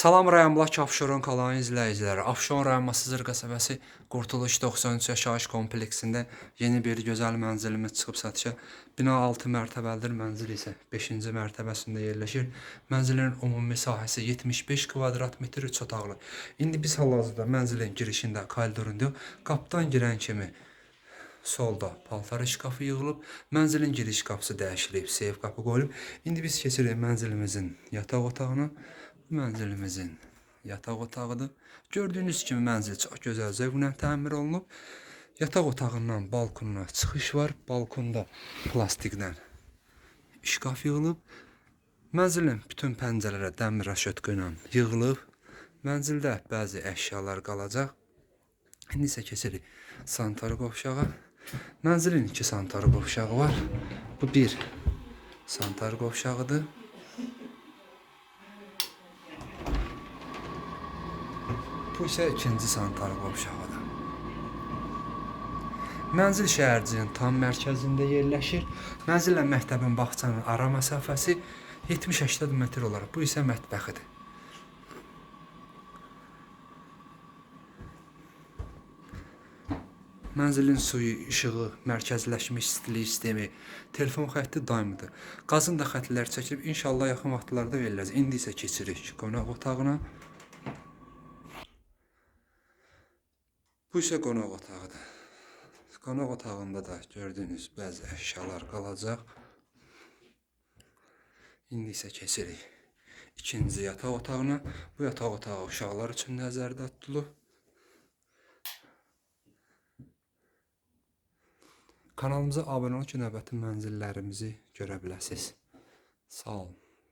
Salam rayonlar Afşeron kalan izləyiciləri. Afşeron rayon Masızır qəsəbəsi Qurtuluş 93 yaşayış kompleksində yeni bir gözəl mənzilimiz çıxıb satışa. Bina 6 mərtəbəlidir, mənzil isə 5-ci mərtəbəsində yerləşir. Mənzilin ümumi sahəsi 75 kvadrat metr üç otaqlı. İndi biz hal-hazırda mənzilin girişində koridorunda qapıdan girən kimi solda paltar şkafı yığılıb, mənzilin giriş qapısı dəyişilib, seyf qapı qoyulub. İndi biz keçirik mənzilimizin yataq otağına. Mənzilimizin yataq otağıdır. Gördüyünüz kimi mənzil çox gözəl zövqlə təmir olunub. Yataq otağından balkonuna çıxış var. Balkonda plastikdən şkaf yığılıb. Mənzilin bütün pəncərələri dəmir rəşötkə ilə yığılıb. Mənzildə bəzi əşyalar qalacaq. İndi isə keçirik sanitar qovşağa. Mənzilin iki sanitar qovşağı var. Bu bir sanitar qovşağıdır. Bu isə ikinci sanitar qovşağıdır. Mənzil şəhərciyinin tam mərkəzində yerləşir. Mənzillə məktəbin bağçanın ara məsafəsi 70-80 metr olar. Bu isə mətbəxidir. Mənzilin suyu, işığı, mərkəzləşmiş istilik sistemi, telefon xətti daimidir. Qazın da xəttləri çəkilib, inşallah yaxın vaxtlarda veriləcək. İndi isə keçirik qonaq otağına. Bu isə qonaq otağıdır. Qonaq otağında da gördüyünüz bəzi əşyalar qalacaq. İndi isə keçirik ikinci yataq otağına. Bu yataq otağı uşaqlar üçün nəzərdə tutulub. Kanalımıza abunə olun ki, növbəti mənzillərimizi görə biləsiniz. Sağ olun.